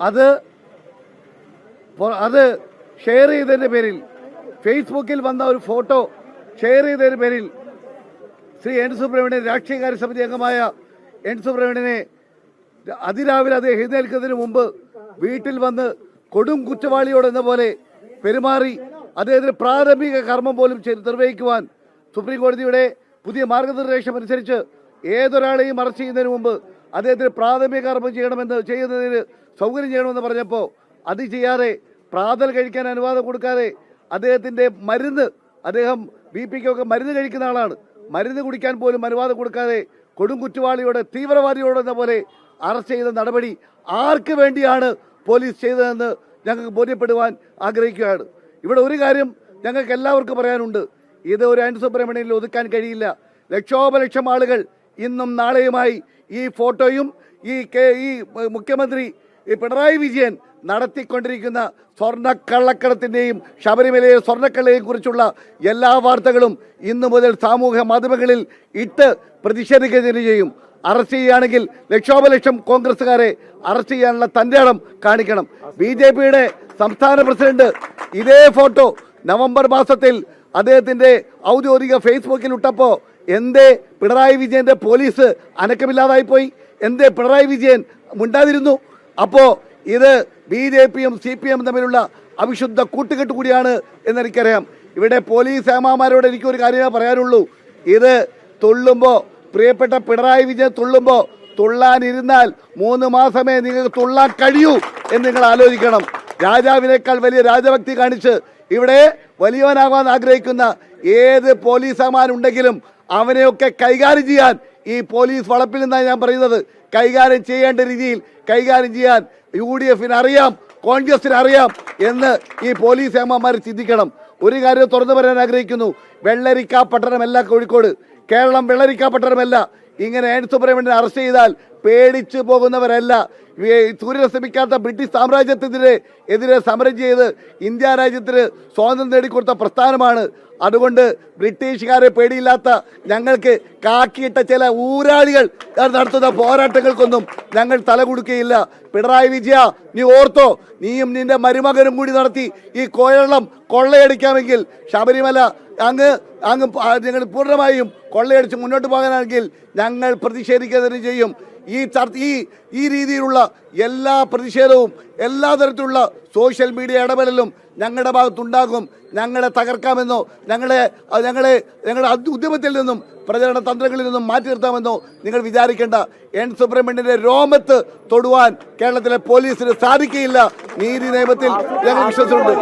അത് അത് ഷെയർ ചെയ്തതിന്റെ പേരിൽ ഫേസ്ബുക്കിൽ വന്ന ഒരു ഫോട്ടോ ഷെയർ ചെയ്തതിന്റെ പേരിൽ ശ്രീ എൻ സുബ്രഹ്മണ്യൻ രാഷ്ട്രീയകാര്യ സമിതി അംഗമായ എൻ സുബ്രഹ്മണ്യനെ അതിരാവിലെ അത് എഴുന്നേൽക്കുന്നതിന് മുമ്പ് വീട്ടിൽ വന്ന് കൊടും കുറ്റവാളിയോട് എന്ന പോലെ പെരുമാറി അദ്ദേഹത്തിന് പ്രാഥമിക കർമ്മം പോലും ചെയ്ത് നിർവഹിക്കുവാൻ സുപ്രീം കോടതിയുടെ പുതിയ മാർഗനിർദ്ദേശം അനുസരിച്ച് ഏതൊരാളെയും അറസ്റ്റ് ചെയ്യുന്നതിന് മുമ്പ് അദ്ദേഹത്തിന് പ്രാഥമിക കർമ്മം ചെയ്യണമെന്ന് ചെയ്യുന്നതിന് സൗകര്യം ചെയ്യണമെന്ന് പറഞ്ഞപ്പോൾ അത് ചെയ്യാതെ പ്രാതൽ കഴിക്കാൻ അനുവാദം കൊടുക്കാതെ അദ്ദേഹത്തിന്റെ മരുന്ന് അദ്ദേഹം ബി പിക്കൊക്കെ മരുന്ന് കഴിക്കുന്ന ആളാണ്. മരുന്ന് കുടിക്കാൻ പോലും അനുവാദം കൊടുക്കാതെ കൊടും തീവ്രവാദിയോടെന്ന പോലെ അറസ്റ്റ് ചെയ്ത നടപടി ആർക്ക് വേണ്ടിയാണ് പോലീസ് ചെയ്തതെന്ന് ഞങ്ങൾക്ക് ബോധ്യപ്പെടുവാൻ ആഗ്രഹിക്കുകയാണ്. ഇവിടെ ഒരു കാര്യം ഞങ്ങൾക്ക് എല്ലാവർക്കും പറയാനുണ്ട്. ഇത് ഒരു അനുസുബ്രഹ്മണ്യനിൽ സുബ്രഹ്മണ്യനിൽ ഒതുക്കാൻ കഴിയില്ല. ലക്ഷോപലക്ഷം ആളുകൾ ഇന്നും നാളെയുമായി ഈ ഫോട്ടോയും ഈ കെ- ഈ മുഖ്യമന്ത്രി പിണറായി വിജയൻ നടത്തിക്കൊണ്ടിരിക്കുന്ന സ്വർണക്കള്ളക്കടത്തിന്റെയും ശബരിമലയെ സ്വർണക്കള്ളയെയും കുറിച്ചുള്ള എല്ലാ വാർത്തകളും ഇന്നു മുതൽ സാമൂഹ്യ മാധ്യമങ്ങളിൽ ഇട്ട് പ്രതിഷേധിക്കുന്നതിന് ചെയ്യും. അറസ്റ്റ് ചെയ്യുകയാണെങ്കിൽ ലക്ഷോപലക്ഷം കോൺഗ്രസ്സുകാരെ അറസ്റ്റ് ചെയ്യാനുള്ള ഇടം കാണിക്കണം. ബി സംസ്ഥാന പ്രസിഡന്റ് ഇതേ ഫോട്ടോ നവംബർ മാസത്തിൽ അദ്ദേഹത്തിന്റെ ഔദ്യോഗിക ഫേസ്ബുക്കിൽ ഇട്ടപ്പോൾ എന്തേ പിണറായി വിജയന്റെ പോലീസ് അനക്കമില്ലാതായിപ്പോയി? എന്തേ പിണറായി വിജയൻ മുണ്ടാതിരുന്നു? അപ്പോൾ ഇത് ബി ജെ പിയും സി പി എം തമ്മിലുള്ള അവിശുദ്ധ കൂട്ടുകെട്ട് കൂടിയാണ് എന്നെനിക്കറിയാം. ഇവിടെ പോലീസ് ഏമാമാരോട് എനിക്കൊരു കാര്യമേ പറയാനുള്ളൂ. ഇത് തുള്ളുമ്പോൾ പ്രിയപ്പെട്ട പിണറായി വിജയൻ തുള്ളുമ്പോൾ തുള്ളാനിരുന്നാൽ മൂന്ന് മാസമേ നിങ്ങൾക്ക് തുള്ളാൻ കഴിയൂ എന്ന് നിങ്ങൾ ആലോചിക്കണം. രാജാവിനേക്കാൾ വലിയ രാജഭക്തി കാണിച്ച് ഇവിടെ വലിയവനാകാൻ ആഗ്രഹിക്കുന്ന ഏത് പോലീസമാരുണ്ടെങ്കിലും അവനെയൊക്കെ കൈകാര്യം ചെയ്യാൻ ഈ പോലീസ് വളപ്പിൽ നിന്നാണ് ഞാൻ പറയുന്നത്. കൈകാര്യം ചെയ്യേണ്ട രീതിയിൽ കൈകാര്യം ചെയ്യാൻ യു ഡി എഫിന് അറിയാം കോൺഗ്രസിന് അറിയാം എന്ന് ഈ പോലീസ് ഏമാന്മാർ ചിന്തിക്കണം. ഒരു കാര്യം തുറന്നു പറയാൻ ആഗ്രഹിക്കുന്നു. വെള്ളരിക്ക പട്ടണമല്ല കോഴിക്കോട്. കേരളം വെള്ളരിക്കാ പട്ടണമല്ല. ഇങ്ങനെ എൻ സുബ്രഹ്മണ്യനെ അറസ്റ്റ് ചെയ്താൽ പേടിച്ചു പോകുന്നവരല്ല. സൂര്യരശ്മിക്കാത്ത ബ്രിട്ടീഷ് സാമ്രാജ്യത്തിനെതിരെ എതിരെ സമരം ചെയ്ത് ഇന്ത്യ രാജ്യത്തിന് സ്വാതന്ത്ര്യം നേടിക്കൊടുത്ത പ്രസ്ഥാനമാണ്. അതുകൊണ്ട് ബ്രിട്ടീഷുകാരെ പേടിയില്ലാത്ത ഞങ്ങൾക്ക് കാക്കിയിട്ട ചില ഊരാളികൾ നടത്തുന്ന പോരാട്ടങ്ങൾക്കൊന്നും ഞങ്ങൾ തല കൊടുക്കുകയില്ല പിണറായി വിജയ നീ ഓർത്തോ നീയും നിന്റെ മരുമകനും കൂടി നടത്തി ഈ കോയളം കൊള്ളയടിക്കാമെങ്കിൽ ശബരിമല അങ്ങ് അങ്ങ് ഞങ്ങൾ പൂർണമായും കൊള്ളയടിച്ച് മുന്നോട്ട് പോകാനാണെങ്കിൽ ഞങ്ങൾ പ്രതിഷേധിക്കുക തന്നെ ചെയ്യും. ഈ ചർച്ച ഈ ഈ രീതിയിലുള്ള എല്ലാ പ്രതിഷേധവും എല്ലാ തരത്തിലുള്ള സോഷ്യൽ മീഡിയ ഇടപെടലും ഞങ്ങളുടെ ഭാഗത്തുണ്ടാകും. ഞങ്ങളെ തകർക്കാമെന്നോ ഞങ്ങളെ ഞങ്ങളെ ഞങ്ങളുടെ ഉദ്യമത്തിൽ നിന്നും പ്രചരണ തന്ത്രങ്ങളിൽ നിന്നും മാറ്റി നിർത്താമെന്നോ നിങ്ങൾ വിചാരിക്കേണ്ട. എൻ സുബ്രഹ്മണ്യന്റെ രോമത്ത് തൊടുവാൻ കേരളത്തിലെ പോലീസിന് സാധിക്കുകയില്ല. നീതി നിയമത്തിൽ ഞങ്ങൾ വിശ്വസിച്ചുണ്ട്